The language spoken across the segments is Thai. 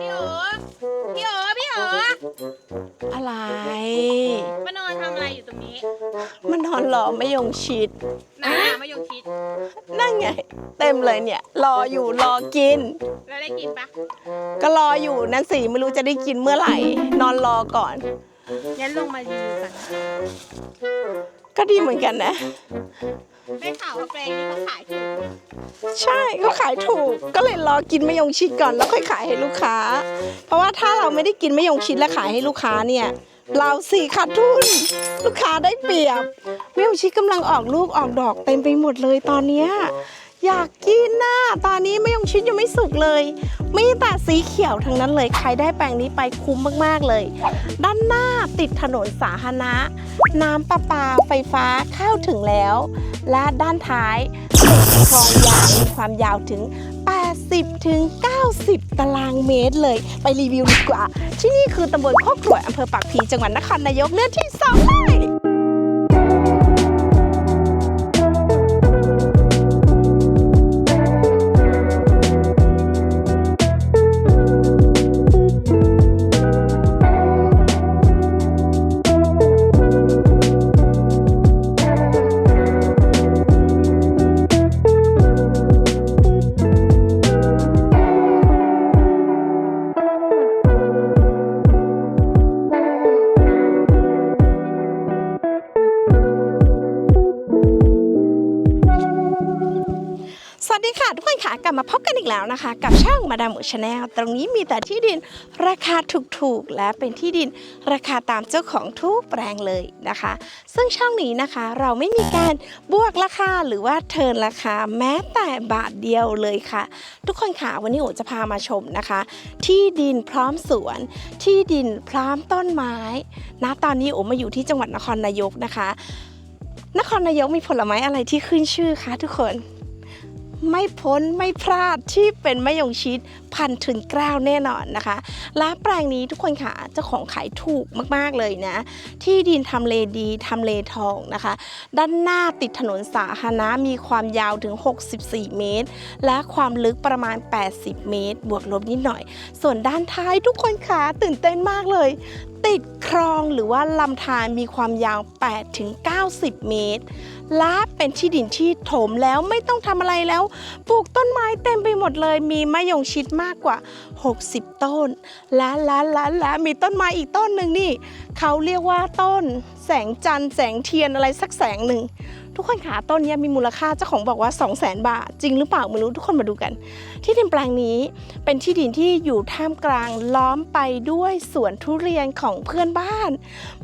พี่โอพี่โอพี่โออะไร มานอนทำอะไรอยู่ตรงนี้มันนอนรอไม่ยงชิดไหนหามายงชิดนั่นไง เต็มเลยเนี่ย รออยู่รอกิน แล้วได้กินปะก็รออยู่นั่นสิไม่รู้จะได้กินเมื่อไหร่ นอนรอก่อน งั้นลงมารีวิวกันก็ดีเหมือนกันนะ ได้ข่าวว่าแปลงนี้เขาขายถูกใช่เขาขายถูกก็เลยรอกินมะยงชิดก่อนแล้วค่อยขายให้ลูกค้า เพราะว่าถ้าเราไม่ได้กินมะยงชิดแล้วขายให้ลูกค้าเนี่ย เราสี่ขาดทุน ลูกค้าได้เปรียบมะยงชิดกำลังออกลูกออกดอกเต็มไปหมดเลยตอนเนี้ย อยากกินน่ะตอนนี้ไมะยงชิดยังไม่สุกเลย มีแต่สีเขียวทั้งนั้นเลย ใครได้แปลงนี้ไปคุ้มมากๆเลย ด้านหน้าติดถนนสาธารณะ น้ำประปาไฟฟ้าเข้าถึงแล้ว และด้านท้ายติดคลองยาวมีความยาวถึง 80ถึง90 ตารางเมตรเลย ไปรีวิวดีกว่า ที่นี่คือตำบลโคกรวดอำเภอปากพีจังหวัดนครนายกเนื้อที่สองไร่ แล้วนะคะ กับช่องมาดามหมูชาแนลตรงนี้มีแต่ที่ดินราคาถูกๆ และเป็นที่ดินราคาตามเจ้าของทุกแปลงเลยนะคะ ซึ่งช่องนี้นะคะเราไม่มีการบวกราคาหรือว่าเทิร์นราคาแม้แต่บาทเดียวเลยค่ะ ทุกคนค่ะวันนี้โอจะพามาชมนะคะ ที่ดินพร้อมสวน ที่ดินพร้อมต้นไม้ณตอนนี้โอมาอยู่ที่จังหวัดนครนายกนะคะ นครนายกมีผลไม้อะไรที่ขึ้นชื่อคะทุกคน ไม่พ้นไม่พลาดที่เป็นมะยงชิดพันถึงกล้าวแน่นอนนะคะและแปลงนี้ทุกคนค่ะเจ้าของขายถูกมากๆเลยนะ ที่ดินทำเลดีทำเลทองนะคะ ด้านหน้าติดถนนสาธารณะมีความยาวถึง 64 เมตร และความลึกประมาณ 80 เมตร บวกลบนิดหน่อย ส่วนด้านท้ายทุกคนค่ะตื่นเต้นมากเลย ติดคลองหรือว่าลำธารมีความยาว 8-90 เมตรและเป็นที่ดินที่ถมแล้วไม่ต้องทำอะไรแล้ว ปลูกต้นไม้เต็มไปหมดเลย มีมะยงชิดมากกว่า 60 ต้นและและและและมีต้นไม้อีกต้นหนึ่งนี่ เขาเรียกว่าต้น แสงจันทร์แสงเทียนอะไรสักแสงหนึ่ง ทุกคนขาต้นนี้มีมูลค่าเจ้าของบอกว่า 2 0 0 0 0 0 บาท จริงหรือเปล่าไม่รู้ทุกคนมาดูกัน ที่ดินแปลงนี้เป็นที่ดินที่อยู่ท่ามกลางล้อมไปด้วยสวนทุเรียนของเพื่อนบ้าน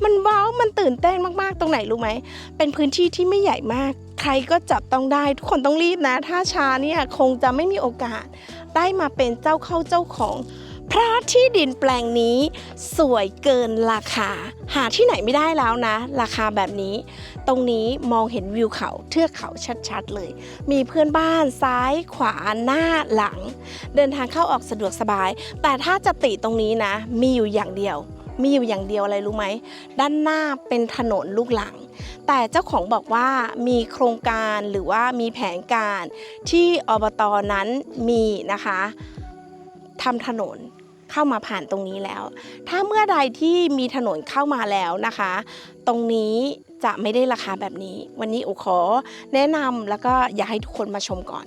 มันว้าวมันตื่นเต้นมากๆ ตรงไหนรู้ไหม เป็นพื้นที่ที่ไม่ใหญ่มาก ใครก็จับต้องได้ ทุกคนต้องรีบนะ ถ้าช้าเนี่ยคงจะไม่มีโอกาส ได้มาเป็นเจ้าเข้าเจ้าของ เพราะที่ดินแปลงนี้สวยเกินราคา หาที่ไหนไม่ได้แล้วนะ ราคาแบบนี้ ตรงนี้มองเห็นวิวเขาเทือกเขาชัดๆเลย มีเพื่อนบ้านซ้ายขวาหน้าหลัง เดินทางเข้าออกสะดวกสบาย แต่ถ้าจะติตรงนี้นะ มีอยู่อย่างเดียว มีอยู่อย่างเดียวอะไรรู้ไหม ด้านหน้าเป็นถนนลูกหลังแต่เจ้าของบอกว่ามีโครงการหรือว่ามีแผนการที่อบตนั้นมีนะคะทำถนน เข้ามาผ่านตรงนี้แล้ว ถ้าเมื่อใดที่มีถนนเข้ามาแล้วนะคะ ตรงนี้จะไม่ได้ราคาแบบนี้ วันนี้โอขอแนะนำแล้วก็อยากให้ทุกคนมาชมก่อน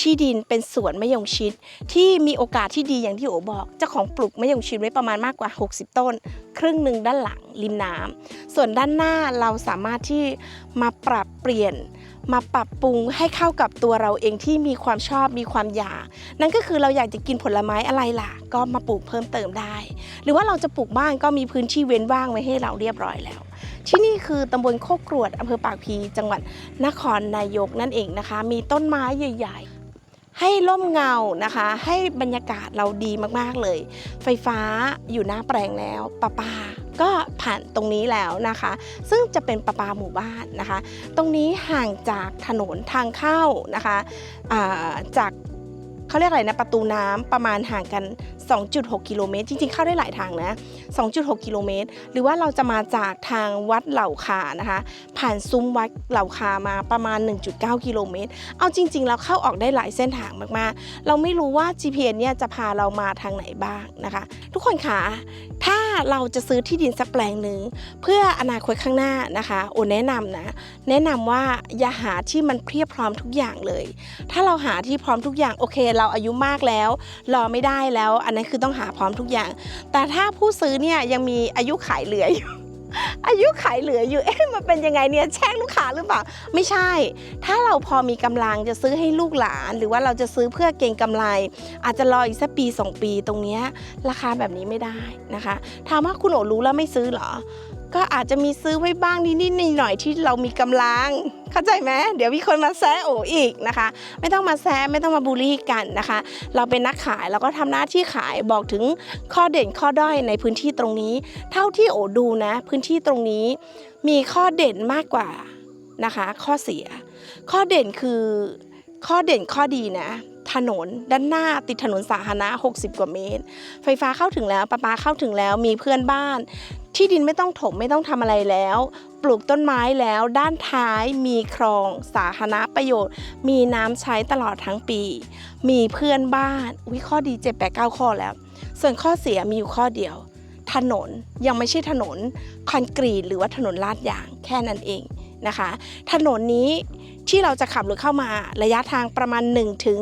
ที่ดินเป็นสวนมะยงชิด ที่มีโอกาสที่ดีอย่างที่โอบอกเจ้าของปลูกมะยงชิดไว้ประมาณมากกว่า 60 ต้น ครึ่งหนึ่งด้านหลังริมน้ำส่วนด้านหน้าเราสามารถที่มาปรับเปลี่ยน มาปรับปรุงให้เข้ากับตัวเราเองที่มีความชอบมีความอยาก นั่นก็คือเราอยากจะกินผลไม้อะไรล่ะ ก็มาปลูกเพิ่มเติมได้ หรือว่าเราจะปลูกบ้านก็มีพื้นที่เว้นว่างไว้ให้เราเรียบร้อยแล้ว ที่นี่คือตำบลโคกกรวดอำเภอปากพี จังหวัดนครนายกนั่นเองนะคะ มีต้นไม้ใหญ่ ให้ร่มเงานะคะ ให้บรรยากาศเราดีมากๆเลย ไฟฟ้าอยู่หน้าแปลงแล้วประปาก็ผ่านตรงนี้แล้วนะคะ ซึ่งจะเป็นประปาหมู่บ้านนะคะ ตรงนี้ห่างจากถนนทางเข้านะคะจาก เขาเรียกอะไรนะประตูน้ำประมาณห่างกัน 2.6 กิโลเมตร จริงๆ เข้าได้หลายทางนะ 2.6 กิโลเมตร หรือว่าเราจะมาจากทางวัดเหล่าคานะคะ ผ่านซุ้มวัดเหล่าคามาประมาณ 1.9 กิโลเมตร เอาจริงๆ แล้วเข้าออกได้หลายเส้นทางมากๆ เราไม่รู้ว่า GPS เนี่ยจะพาเรามาทางไหนบ้างนะคะ ทุกคนคะถ้าเราจะซื้อที่ดินสักแปลงหนึ่งเพื่ออนาคตข้างหน้านะคะ โอแนะนำนะ แนะนำว่าอย่าหาที่มันเพียบพร้อมทุกอย่างเลย ถ้าเราหาที่พร้อมทุกอย่างโอเคเราอายุมากแล้ว รอไม่ได้แล้ว อันนั้นคือต้องหาพร้อมทุกอย่าง แต่ถ้าผู้ซื้อเนี่ยยังมีอายุขายเหลืออยู่อายุขายเหลืออยู่เอ๊ะมันเป็นยังไงเนี่ยแช่งลูกค้าหรือเปล่า ไม่ใช่ ถ้าเราพอมีกำลังจะซื้อให้ลูกหลาน หรือว่าเราจะซื้อเพื่อเก็งกำไร อาจจะรออีกสักปี 2 ปีตรงเนี้ยราคาแบบนี้ไม่ได้นะคะถามว่าคุณโอรู้แล้วไม่ซื้อเหรอ ก็อาจจะมีซื้อไว้บ้างนิดๆหน่อยๆที่เรามีกำลัง เข้าใจไหมเดี๋ยวมีคนมาแซะโออีกนะคะ ไม่ต้องมาแซะไม่ต้องมาบูลลี่กันนะคะ เราเป็นนักขายเราก็ทำหน้าที่ขายบอกถึงข้อเด่นข้อด้อยในพื้นที่ตรงนี้ เท่าที่โอดูนะ พื้นที่ตรงนี้ มีข้อเด่นมากกว่านะคะ ข้อเสีย ข้อเด่นคือข้อเด่นข้อดีนะถนนด้านหน้าติดถนนสาธารณะ 60 กว่าเมตร ไฟฟ้าเข้าถึงแล้วประปาเข้าถึงแล้วมีเพื่อนบ้าน ที่ดินไม่ต้องถมไม่ต้องทำอะไรแล้ว ปลูกต้นไม้แล้วด้านท้ายมีคลองสาธารณประโยชน์ มีน้ำใช้ตลอดทั้งปี มีเพื่อนบ้านวิข้อดี7 8 9 ข้อแล้ว ส่วนข้อเสียมีอยู่ข้อเดียว ถนนยังไม่ใช่ถนนคอนกรีตหรือว่าถนนลาดยางแค่นั้นเองนะคะ ถนนนี้ ที่เราจะขับรถเข้ามาระยะทางประมาณ 1 ถึง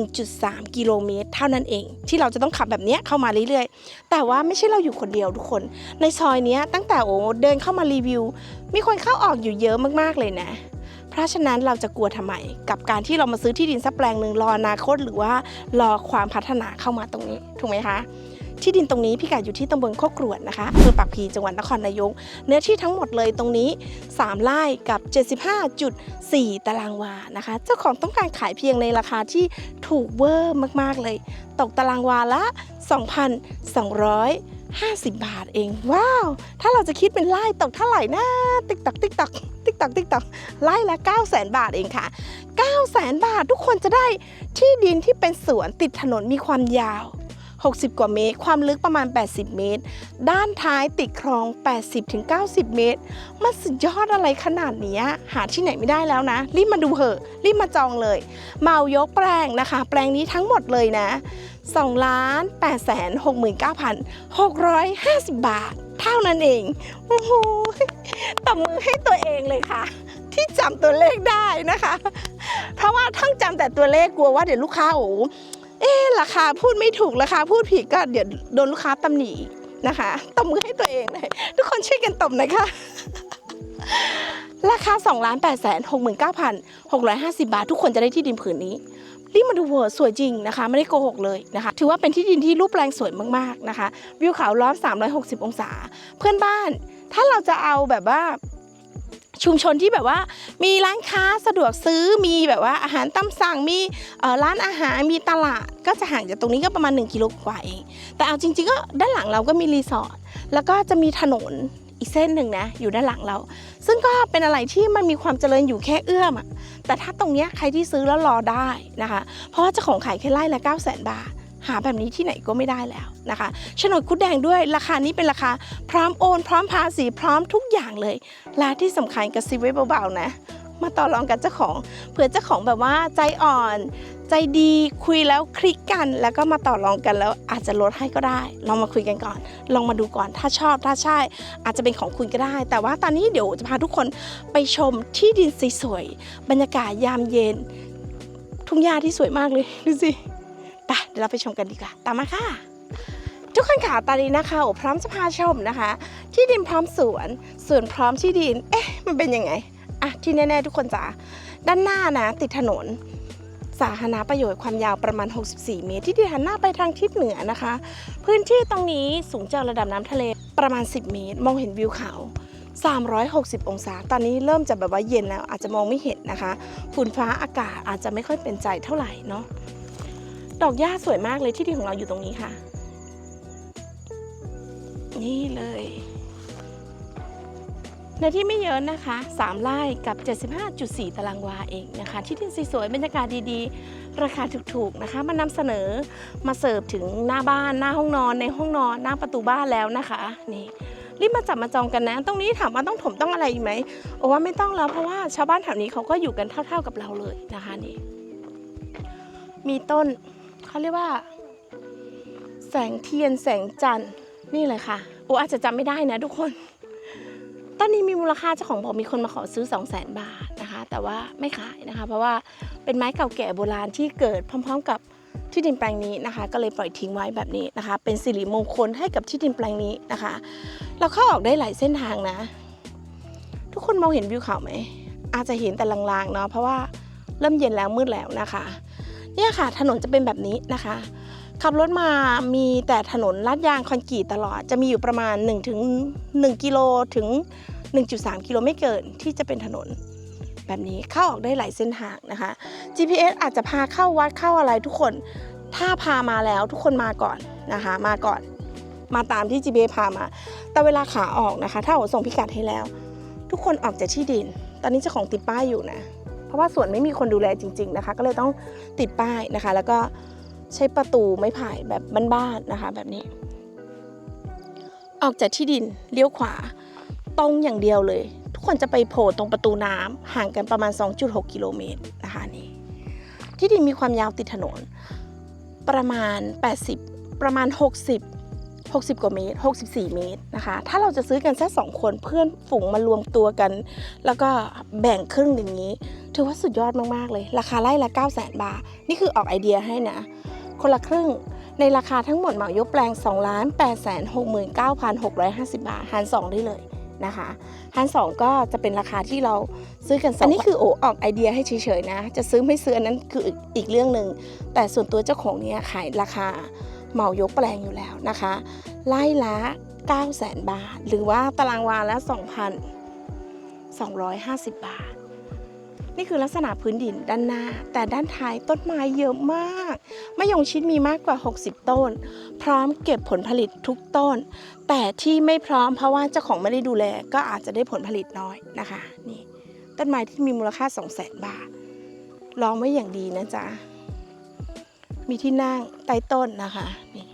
1.3 กิโลเมตร เท่านั้นเอง ที่เราจะต้องขับแบบนี้เข้ามาเรื่อยๆ แต่ว่าไม่ใช่เราอยู่คนเดียวทุกคน ในซอยนี้ตั้งแต่โอ้เดินเข้ามารีวิว มีคนเข้าออกอยู่เยอะมากๆเลยนะเพราะฉะนั้นเราจะกลัวทำไม กับการที่เรามาซื้อที่ดินสักแปลงหนึ่งรออนาคต หรือว่ารอความพัฒนาเข้ามาตรงนี้ ถูกไหมคะ ที่ดินตรงนี้พี่กัดอยู่ที่ตำบลโคกกรวดนะคะอำเภอปากพีจังหวัดนครนายก เนื้อที่ทั้งหมดเลยตรงนี้ 3ไร่กับ 75.4 ตารางวานะคะ เจ้าของต้องการขายเพียงในราคาที่ถูกเวอร์มากๆเลย ตกตารางวาละ 2,250 บาทเอง ว้าว ถ้าเราจะคิดเป็นไร่ตกเท่าไหร่นะ ติ๊กตักติ๊กตักติ๊กตักติ๊กตักไร่ละ9 0 0 0 0 0บาทเองค่ะ 9 0 0 0 0 0บาททุกคนจะได้ที่ดินที่เป็นสวนติดถนนมีความยาว 60 กว่าเมตร ความลึกประมาณ 80 เมตร ด้านท้ายติดคลอง 80-90 เมตร มันสุดยอดอะไรขนาดนี้หาที่ไหนไม่ได้แล้วนะ รีบมาดูเหอะรีบมาจองเลยเมายกแปลงนะคะ แปลงนี้ทั้งหมดเลยนะ2ล้าน8แสน69,650 บาท เท่านั้นเอง โอ้โหตบมือให้ตัวเองเลยค่ะ ที่จำตัวเลขได้นะคะ เพราะว่าทั้งจำแต่ตัวเลขกลัวว่าเดี๋ยวลูกค้าโอ้ เอ๊ราคาพูดไม่ถูกราคาพูดผิดก็เดี๋ยวโดนลูกค้าตำหนินะคะตบมือให้ตัวเองเลยทุกคนช่วยกันตบหน่อยค่ะราคา2ล้าน8แสน69,650 บาท ทุกคนจะได้ที่ดินผืนนี้รีบมาดูเวอร์สวยจริงนะคะ ไม่ได้โกหกเลยนะคะ ถือว่าเป็นที่ดินที่รูปแปลงสวยมากๆนะคะ วิวเขาล้อม 360 องศา เพื่อนบ้าน ถ้าเราจะเอาแบบว่า ชุมชนที่แบบว่ามีร้านค้าสะดวกซื้อมีแบบว่าอาหารตามสั่งมีร้านอาหารมีตลาด ก็จะห่างจากตรงนี้ก็ประมาณ 1 กิโลกว่าเองแต่เอาจริง ๆ ก็ด้านหลังเราก็มีรีสอร์ทแล้วก็จะมีถนนอีกเส้นหนึ่งนะอยู่ด้านหลังเรา ซึ่งก็เป็นอะไรที่มันมีความเจริญอยู่แค่เอื้อมอะแต่ถ้าตรงเนี้ยใครที่ซื้อแล้วรอได้นะคะ เพราะว่าเจ้าของขายแค่ไร่ละ 9 0 0 0 0 0 บาท หาแบบนี้ที่ไหนก็ไม่ได้แล้วนะคะโฉนดคุดแดงด้วยราคานี้เป็นราคา พร้อมโอน พร้อมภาษีพร้อมทุกอย่างเลย และที่สำคัญกระซิบไว้เบาๆนะ มาต่อรองกับเจ้าของเผื่อเจ้าของแบบว่าใจอ่อนใจดีคุยแล้วคลิกกัน แล้วก็มาต่อรองกันแล้วอาจจะลดให้ก็ได้ ลองมาคุยกันก่อน ลองมาดูก่อนถ้าชอบถ้าใช่ อาจจะเป็นของคุณก็ได้ แต่ว่าตอนนี้เดี๋ยวจะพาทุกคนไปชมที่ดินสวยๆบรรยากาศยามเย็น ทุ่งหญ้าที่สวยมากเลยดูสิ ไปเดี๋ยวเราไปชมกันดีกว่า ตามมาค่ะ ทุกคนค่ะตอนนี้นะคะโอพร้อมจะพาชมนะคะ ที่ดินพร้อมสวนสวนพร้อมที่ดิน เอ๊ะ มันเป็นยังไงอะที่แน่ๆทุกคนจ๋าด้านหน้านะ ติดถนนสาธารณประโยชน์ความยาวประมาณ 64 เมตร ที่ดินหันหน้าไปทางทิศเหนือนะคะ พื้นที่ตรงนี้สูงจากระดับน้ำทะเลประมาณ 10 เมตร มองเห็นวิวเขา 360 องศา ตอนนี้เริ่มจะแบบว่าเย็นแล้วอาจจะมองไม่เห็นนะคะ ฝุ่นฟ้าอากาศอาจจะไม่ค่อยเป็นใจเท่าไหร่เนาะ ดอกหญ้าสวยมากเลยที่ดินของเราอยู่ตรงนี้ค่ะ นี่เลย ในที่ไม่เยอะนะคะ 3ไร่กับ 75.4 ตารางวาเองนะคะ ที่ดินสวยๆบรรยากาศดีๆ ราคาถูกๆนะคะ มานำเสนอมาเสิร์ฟถึงหน้าบ้าน หน้าห้องนอนในห้องนอนหน้าประตูบ้านแล้วนะคะนี่รีบมาจับมาจองกันนะ ตรงนี้ถามว่าต้องถมต้องอะไรไหมโอ้ว่าไม่ต้องแล้วเพราะว่าชาวบ้านแถวนี้เขาก็อยู่กันเท่า ๆกับเราเลยนะคะนี่ มีต้น เขาเรียกว่า แสงเทียนแสงจันทร์นี่เลยค่ะโอ้อาจจะจำไม่ได้นะทุกคน ต้นนี้มีมูลค่าเจ้าของบอกมีคนมาขอซื้อ 2 0 0 0 0 0 บาทนะคะ แต่ว่าไม่ขายนะคะ เพราะว่าเป็นไม้เก่าแก่โบราณที่เกิดพร้อม ๆ กับที่ดินแปลงนี้นะคะ ก็เลยปล่อยทิ้งไว้แบบนี้นะคะ เป็นสิริมงคลให้กับที่ดินแปลงนี้นะคะ เราเข้าออกได้หลายเส้นทางนะ ทุกคนมองเห็นวิวเขาไหมอาจจะเห็นแต่ลางๆเนาะเพราะว่าเริ่มเย็นแล้วมืดแล้วนะคะ เนี่ยค่ะถนนจะเป็นแบบนี้นะคะ ขับรถมามีแต่ถนนลาดยางคอนกรีตตลอด จะมีอยู่ประมาณ1ถึง1กิโลถึง 1.3 กิโลไม่เกินที่จะเป็นถนนแบบนี้เข้าออกได้หลายเส้นทางนะคะ GPS อาจจะพาเข้าวัดเข้าอะไรทุกคน ถ้าพามาแล้วทุกคนมาก่อนนะคะ มาก่อน มาตามที่ GPS พามา แต่เวลาขาออกนะคะ ถ้าโอส่งพิกัดให้แล้ว ทุกคนออกจากที่ดิน ตอนนี้เจ้าของติดป้ายอยู่นะ เพราะว่าสวนไม่มีคนดูแลจริง ๆนะคะ ก็เลยต้องติดป้ายนะคะ แล้วก็ใช้ประตูไม้ไผ่แบบบ้านๆนะคะ แบบนี้ ออกจากที่ดินเลี้ยวขวาตรงอย่างเดียวเลย ทุกคนจะไปโผล่ตรงประตูน้ำห่างกันประมาณ 2.6 กิโลเมตรนะคะนี่ที่ดินมีความยาวติดถนน ประมาณ 80 ประมาณ 60 60 กว่าเมตร 64 เมตรนะคะ ถ้าเราจะซื้อกันแค่สองคนเพื่อนฝูงมารวมตัวกัน แล้วก็แบ่งครึ่งอย่างนี้ ถือว่าสุดยอดมากๆเลย ราคาไร่ละ 9 0 0 0 0 บาท นี่คือออกไอเดียให้นะ คนละครึ่งในราคาทั้งหมดเหมายกแปลง 2 8 6 9 6 5 0 บาท หาร 2 ได้เลยนะคะหาร2ก็จะเป็นราคาที่เราซื้อกันสองอันนี้คือโอออกไอเดียให้เฉยๆนะ จะซื้อไม่ซื้ออันนั้นคืออีกอีกเรื่องหนึ่งแต่ส่วนตัวเจ้าของเนี่ยขายราคา เหมายกแปลงอยู่แล้วนะคะ ไล่ละ9 0 0 0 0 0 บาท หรือว่าตารางวาละ 2,250 บาท นี่คือลักษณะพื้นดินด้านหน้า แต่ด้านท้ายต้นไม้เยอะมากมะยงชิดมีมากกว่า 60 ต้น พร้อมเก็บผลผลิตทุกต้น แต่ที่ไม่พร้อมเพราะว่าเจ้าของไม่ได้ดูแล ก็อาจจะได้ผลผลิตน้อยนะคะนี่ต้นไม้ที่มีมูลค่า 2 0 0 0 0 0 บาทลอมไว้อย่างดีนะจ๊ะ มีที่นั่งใต้ต้นนะคะนี่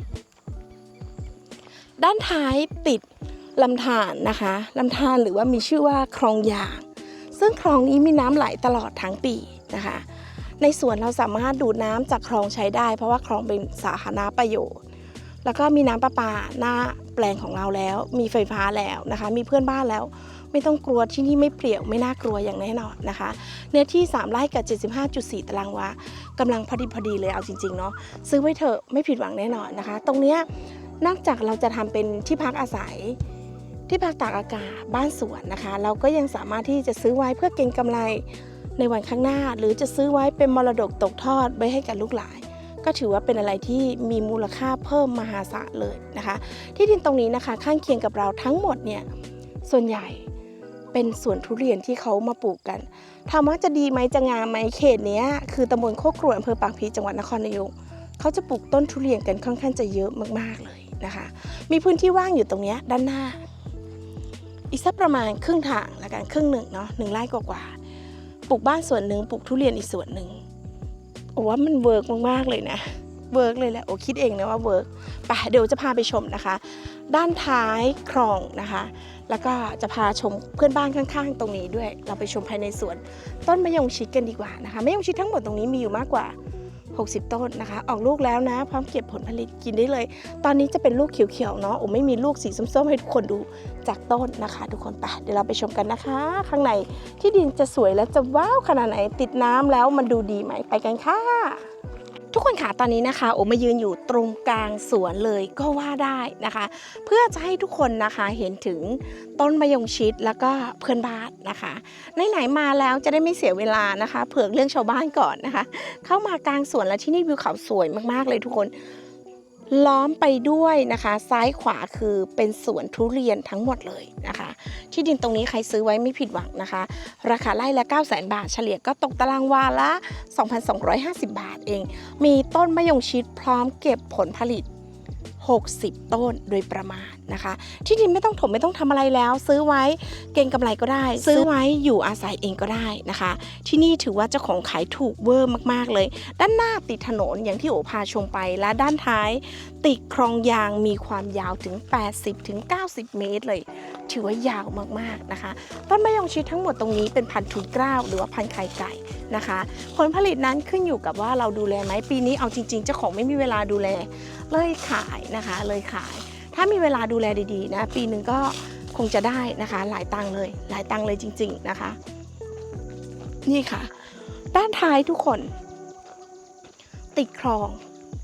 ด้านท้ายติดลำธารนะคะลำธารหรือว่ามีชื่อว่าคลองยาง ซึ่งคลองนี้มีน้ำไหลตลอดทั้งปีนะคะ ในสวนเราสามารถดูดน้ำจากคลองใช้ได้ เพราะว่าคลองเป็นสาธารณประโยชน์ แล้วก็มีน้ำประปาหน้าแปลงของเราแล้ว มีไฟฟ้าแล้วนะคะ มีเพื่อนบ้านแล้ว ไม่ต้องกลัวที่นี่ไม่เปลี่ยวไม่น่ากลัวอย่างแน่นอนนะคะ เนื้อที่ 3 ไร่กับ 75.4 ตารางวากำลังพอดีพอดีเลยเอาจริงๆเนาะซื้อไว้เถอะไม่ผิดหวังแน่นอนนะคะ ตรงเนี้ยนอกจากเราจะทำเป็นที่พักอาศัยที่พักตากอากาศบ้านสวนนะคะ เราก็ยังสามารถที่จะซื้อไว้เพื่อเก็งกำไรในวันข้างหน้า หรือจะซื้อไว้เป็นมรดกตกทอดไว้ให้กับลูกหลานก็ถือว่าเป็นอะไรที่มีมูลค่าเพิ่มมหาศาลเลยนะคะ ที่ดินตรงนี้นะคะ ข้างเคียงกับเราทั้งหมดเนี่ยส่วนใหญ่ เป็นสวนทุเรียนที่เขามาปลูกกันถามว่าจะดีไหมจะงามไหมเขตเนี้ยคือตำบลโคกรวดอำเภอปากพีจังหวัดนครนายกเขาจะปลูกต้นทุเรียนกันค่อนข้างจะเยอะมากๆเลยนะคะ มีพื้นที่ว่างอยู่ตรงนี้ด้านหน้า อีกสักประมาณครึ่งทางละกันครึ่งหนึ่งเนาะหนึ่งไร่กว่าๆปลูกบ้านส่วนหนึ่งปลูกทุเรียนอีกส่วนหนึ่งโอ้ว่ามันเวิร์กมากๆเลยนะ เวิร์กเลยแหละโอ้คิดเองนะว่าเวิร์กไปเดี๋ยวจะพาไปชมนะคะ ด้านท้ายคลองนะคะ แล้วก็จะพาชมเพื่อนบ้านข้างๆ ตรงนี้ด้วย เราไปชมภายในสวน ต้นมะยงชิดกันดีกว่านะคะมะยงชิดทั้งหมดตรงนี้มีอยู่มากกว่า 60 ต้นนะคะ ออกลูกแล้วนะ พร้อมเก็บผลผลิตกินได้เลย ตอนนี้จะเป็นลูกเขียวๆเนาะโอ้ไม่มีลูกสีส้มๆให้ทุกคนดูจากต้นนะคะ ทุกคนไปเดี๋ยวเราไปชมกันนะคะ ข้างในที่ดินจะสวยและจะว้าวขนาดไหนติดน้ำแล้วมันดูดีไหมไปกันค่ะ ทุกคนค่ะตอนนี้นะคะโอมายืนอยู่ตรงกลางสวนเลยก็ว่าได้นะคะ เพื่อจะให้ทุกคนนะคะเห็นถึงต้นมะยงชิดแล้วก็เพื่อนบ้านนะคะไหนๆมาแล้วจะได้ไม่เสียเวลานะคะ เผื่อเรื่องชาวบ้านก่อนนะคะ เข้ามากลางสวนแล้วที่นี่วิวเขาสวยมากๆเลยทุกคน ล้อมไปด้วยนะคะ ซ้ายขวาคือเป็นสวนทุเรียนทั้งหมดเลยนะคะ ที่ดินตรงนี้ใครซื้อไว้ไม่ผิดหวังนะคะ ราคาไร่ละ9 0 0 0 0 0บาท เฉลี่ยก็ตกตารางวาละ 2,250 บาทเอง มีต้นมะยงชิดพร้อมเก็บผลผลิต 60 ต้นโดยประมาณนะคะ ที่ดินไม่ต้องถมไม่ต้องทำอะไรแล้ว ซื้อไว้เก็งกำไรก็ได้ ซื้อไว้อยู่อาศัยเองก็ได้นะคะ ที่นี่ถือว่าเจ้าของขายถูกเวอร์มาก ๆ เลย ด้านหน้าติดถนนอย่างที่โอพาชมไป และด้านท้าย ติดคลองยางมีความยาวถึง 80ถึง90เมตรเลย ถือว่ายาวมากๆนะคะ ต้นมะยงชิดทั้งหมดตรงนี้เป็นพันธุ์ทุนกล้าวหรือว่าพันธุ์ไข่ไก่นะคะ ผลผลิตนั้นขึ้นอยู่กับว่าเราดูแลไหมปีนี้เอาจริง ๆ เจ้าของไม่มีเวลาดูแล เลยขายนะคะ เลยขาย ถ้ามีเวลาดูแลดีๆนะปีหนึ่งก็คงจะได้นะคะ หลายตังเลยหลายตังเลยจริง ๆนะคะ นี่ค่ะ ด้านท้ายทุกคน ติดคลอง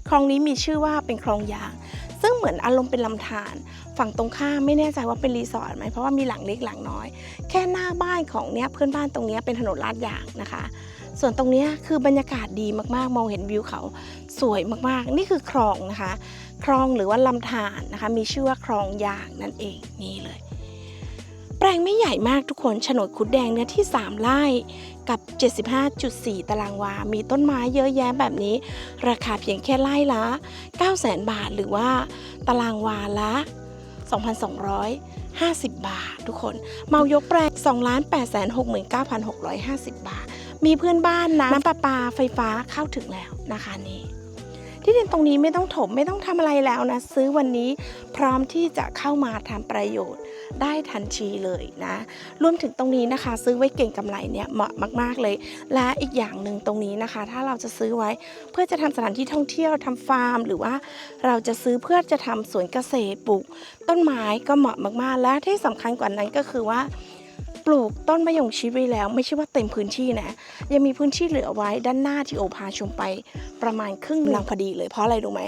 คลองนี้มีชื่อว่าเป็นคลองยาง ซึ่งเหมือนอารมณ์เป็นลำธารฝั่งตรงข้ามไม่แน่ใจว่าเป็นรีสอร์ทไหมเพราะว่ามีหลังเล็กหลังน้อย แค่หน้าบ้านของเนี้ยเพื่อนบ้านตรงเนี้ยเป็นถนนลาดยางนะคะ ส่วนตรงนี้คือบรรยากาศดีมากๆ มองเห็นวิวเขาสวยมากๆ นี่คือคลองนะคะ คลองหรือว่าลำธารนะคะ มีชื่อว่าคลองยางนั่นเองนี่เลย แปลงไม่ใหญ่มากทุกคนโฉนดคุดแดงเนื้อที่ 3 ไร่กับ 75.4 ตารางวา มีต้นไม้เยอะแยะแบบนี้ ราคาเพียงแค่ไร่ละ900,000 บาท หรือว่าตารางวาละ 2,250 บาท ทุกคน เมายกแปลง2,869,650 บาท มีเพื่อนบ้านนะน้ำประปาไฟฟ้าเข้าถึงแล้วนะคะนี่ที่ดินตรงนี้ไม่ต้องถมไม่ต้องทำอะไรแล้วนะ ซื้อวันนี้พร้อมที่จะเข้ามาทำประโยชน์ได้ทันทีเลยนะรวมถึงตรงนี้นะคะ ซื้อไว้เก่งกำไรเนี่ยเหมาะมาก ๆเลย และอีกอย่างหนึ่งตรงนี้นะคะ ถ้าเราจะซื้อไว้เพื่อจะทำสถานที่ท่องเที่ยวทำฟาร์ม หรือว่าเราจะซื้อเพื่อจะทำสวนเกษตรปลูก ต้นไม้ก็เหมาะมากๆ และที่สำคัญกว่านั้นก็คือว่า ลูกต้นมะยงชิดไว้แล้วไม่ใช่ว่าเต็มพื้นที่นะ ยังมีพื้นที่เหลือไว้ด้านหน้าที่โอพาชมไปประมาณครึ่งลังพอดีเลยเพราะอะไรรู้ไหม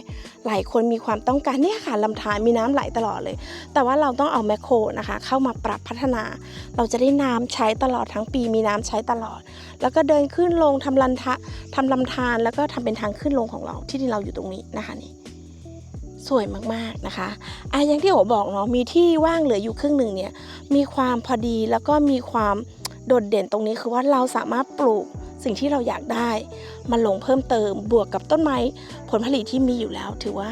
หลายคนมีความต้องการเนี่ยค่ะลำธารมีน้ำไหลตลอดเลย แต่ว่าเราต้องเอาแมคโครนะคะ เข้ามาปรับพัฒนา เราจะได้น้ำใช้ตลอดทั้งปีมีน้ำใช้ตลอด แล้วก็เดินขึ้นลงทำลันทะทำลำธารแล้วก็ทำเป็นทางขึ้นลงของเราที่ที่เราอยู่ตรงนี้นะคะนี่ สวยมากๆนะคะอะอย่างที่โอบอกเนาะมีที่ว่างเหลืออยู่ครึ่งหนึ่งเนี่ยมีความพอดีแล้วก็มีความโดดเด่นตรงนี้คือว่าเราสามารถปลูกสิ่งที่เราอยากได้มาลงเพิ่มเติมบวกกับต้นไม้ผลผลิตที่มีอยู่แล้ว ถือว่า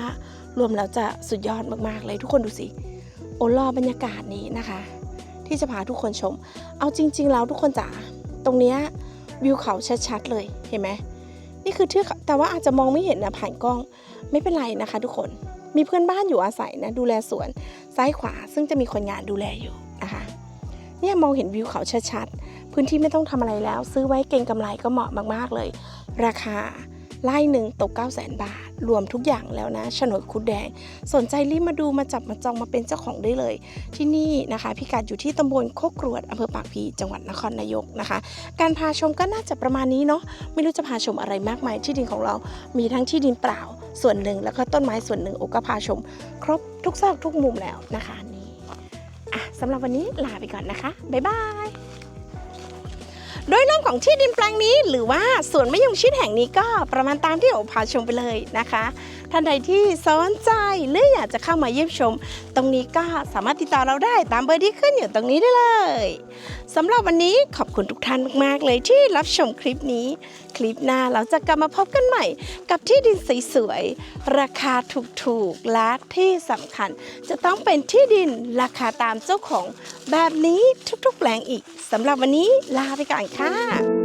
รวมแล้วจะสุดยอดมากๆเลยทุกคนดูสิโอรอบรรยากาศนี้นะคะ ที่จะพาทุกคนชม เอาจริง ๆ แล้วทุกคนจ๋าตรงเนี้ยวิวเขาชัดๆเลยเห็นไหมนี่คือเทือกเขาแต่ว่าอาจจะมองไม่เห็นนะผ่านกล้องไม่เป็นไรนะคะ ทุกคน มีเพื่อนบ้านอยู่อาศัยนะดูแลสวนซ้ายขวา ซึ่งจะมีคนงานดูแลอยู่นะคะเนี่ยมองเห็นวิวเขาชัดๆพื้นที่ไม่ต้องทำอะไรแล้ว ซื้อไว้เก่งกำไรก็เหมาะมากๆเลย ราคา ไร่หนึ่งตก9 0 0 0 0 บาท รวมทุกอย่างแล้วนะโฉนดคุดแดง สนใจรีบมาดูมาจับมาจองมาเป็นเจ้าของได้เลย ที่นี่นะคะพิกัดอยู่ที่ตำบลโคกกรวดอำเภอปากพีจังหวัดนครนายกนะคะ การพาชมก็น่าจะประมาณนี้เนาะไม่รู้จะพาชมอะไรมากมายที่ดินของเรา มีทั้งที่ดินเปล่าส่วนหนึ่งแล้วก็ต้นไม้ส่วนหนึ่งโอก็พาชม ครบทุกซอกทุกมุมแล้วนะคะนี่อะสำหรับวันนี้ลาไปก่อนนะคะบ๊ายบาย โดยเรวมของที่ดินแปลงนี้ หรือว่าสวนมะยงชิดแห่งนี้ก็ประมาณตามที่โอพาชมไปเลยนะคะ ท่านใดที่สนใจหรืออยากจะเข้ามาเยี่ยมชม ตรงนี้ก็สามารถติดต่อเราได้ตามเบอร์ที่ขึ้นอยู่ตรงนี้ได้เลยสำหรับวันนี้ขอบคุณทุกท่านมากๆเลยที่รับชมคลิปนี้ คลิปหน้าเราจะกลับมาพบกันใหม่ กับที่ดินสวยๆราคาถูกๆและที่สำคัญ จะต้องเป็นที่ดินราคาตามเจ้าของแบบนี้ทุกๆแปลงอีกสำหรับวันนี้ลาไปก่อนค่ะ